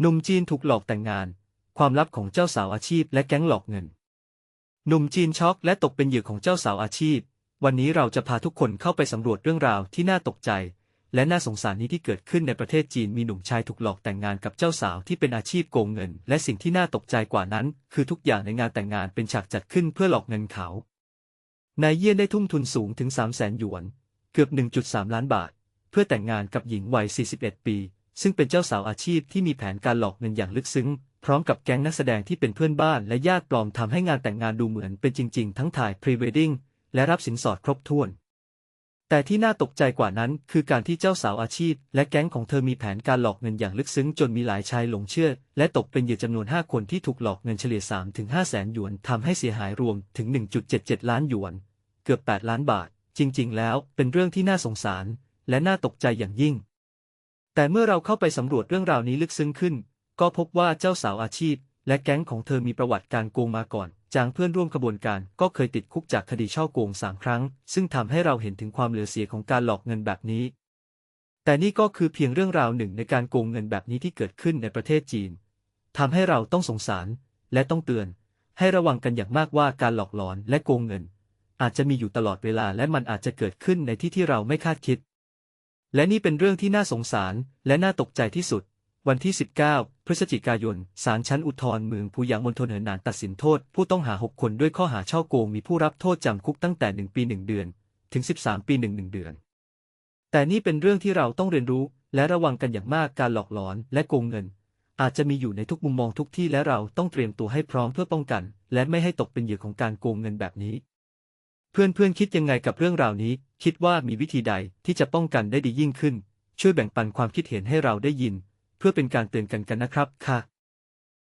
หนุ่มจีนถูกหลอกแต่งงาน ความลับของเจ้าสาวอาชีพและแก๊งหลอกเงิน หนุ่มจีนช็อกและตกเป็นเหยื่อของเจ้าสาวอาชีพ วันนี้เราจะพาทุกคนเข้าไปสำรวจเรื่องราวที่น่าตกใจ และน่าสงสารนี้ที่เกิดขึ้นในประเทศจีนมีหนุ่มชายถูกหลอกแต่งงานกับเจ้าสาวที่เป็นอาชีพโกงเงิน และสิ่งที่น่าตกใจกว่านั้น คือทุกอย่างในงานแต่งงานเป็นฉากจัดขึ้นเพื่อหลอกเงินเขา นายเยี่ยนได้ทุ่มทุนสูงถึง3 0 0แสนหยวน เกือบ 1.3 ล้านบาท เพื่อแต่งงานกับหญิงวัย 41 ปี ซึ่งเป็นเจ้าสาวอาชีพที่มีแผนการหลอกเงินอย่างลึกซึ้ง พร้อมกับแก๊งนักแสดงที่เป็นเพื่อนบ้านและญาติปลอมทำให้งานแต่งงานดูเหมือนเป็นจริง ๆ ทั้งถ่ายพรีเวดดิ้งและรับสินสอดครบถ้วน แต่ที่น่าตกใจกว่านั้นคือการที่เจ้าสาวอาชีพ และแก๊งของเธอมีแผนการหลอกเงินอย่างลึกซึ้งจนมีหลายชายหลงเชื่อ และตกเป็นเหยื่อจำนวน 5 คนที่ถูกหลอกเงินเฉลี่ย3ถึง5แสนหยวนทำให้เสียหายรวมถึง 1.77 ล้านหยวน เกือบ 8 ล้านบาท จริง ๆ แล้วเป็นเรื่องที่น่าสงสาร และน่าตกใจอย่างยิ่ง แต่เมื่อเราเข้าไปสำรวจเรื่องราวนี้ลึกซึ้งขึ้น ก็พบว่าเจ้าสาวอาชีพ และแก๊งของเธอมีประวัติการโกงมาก่อน จางเพื่อนร่วมขบวนการก็เคยติดคุกจากคดีช่อโกงสามครั้ง ซึ่งทำให้เราเห็นถึงความเหลือเสียของการหลอกเงินแบบนี้ แต่นี่ก็คือเพียงเรื่องราวหนึ่งในการโกงเงินแบบนี้ที่เกิดขึ้นในประเทศจีนทำให้เราต้องสงสาร และต้องเตือน ให้ระวังกันอย่างมากว่าการหลอกหลอนและโกงเงิน อาจจะมีอยู่ตลอดเวลาและมันอาจจะเกิดขึ้นในที่ที่เราไม่คาดคิด และนี่เป็นเรื่องที่น่าสงสารและน่าตกใจที่สุด วันที่ 19 พฤศจิกายน ศาลชั้นอุทธรณ์เมืองพูหยางมณฑลเหอหนานตัดสินโทษ ผู้ต้องหา 6 คนด้วยข้อหาช่อโกงมีผู้รับโทษจำคุกตั้งแต่ 1 ปี 1 เดือน ถึง 13 ปี 1 1 เดือน แต่นี่เป็นเรื่องที่เราต้องเรียนรู้และระวังกันอย่างมากการหลอกหลอนและโกงเงิน อาจจะมีอยู่ในทุกมุมมองทุกที่และเราต้องเตรียมตัวให้พร้อมเพื่อป้องกัน และไม่ให้ตกเป็นเหยื่อของการโกงเงินแบบนี้ เพื่อนๆคิดยังไงกับเรื่องราวนี้ คิดว่ามีวิธีใดที่จะป้องกันได้ดียิ่งขึ้น ช่วยแบ่งปันความคิดเห็นให้เราได้ยิน เพื่อเป็นการเตือนกันกันนะครับค่ะ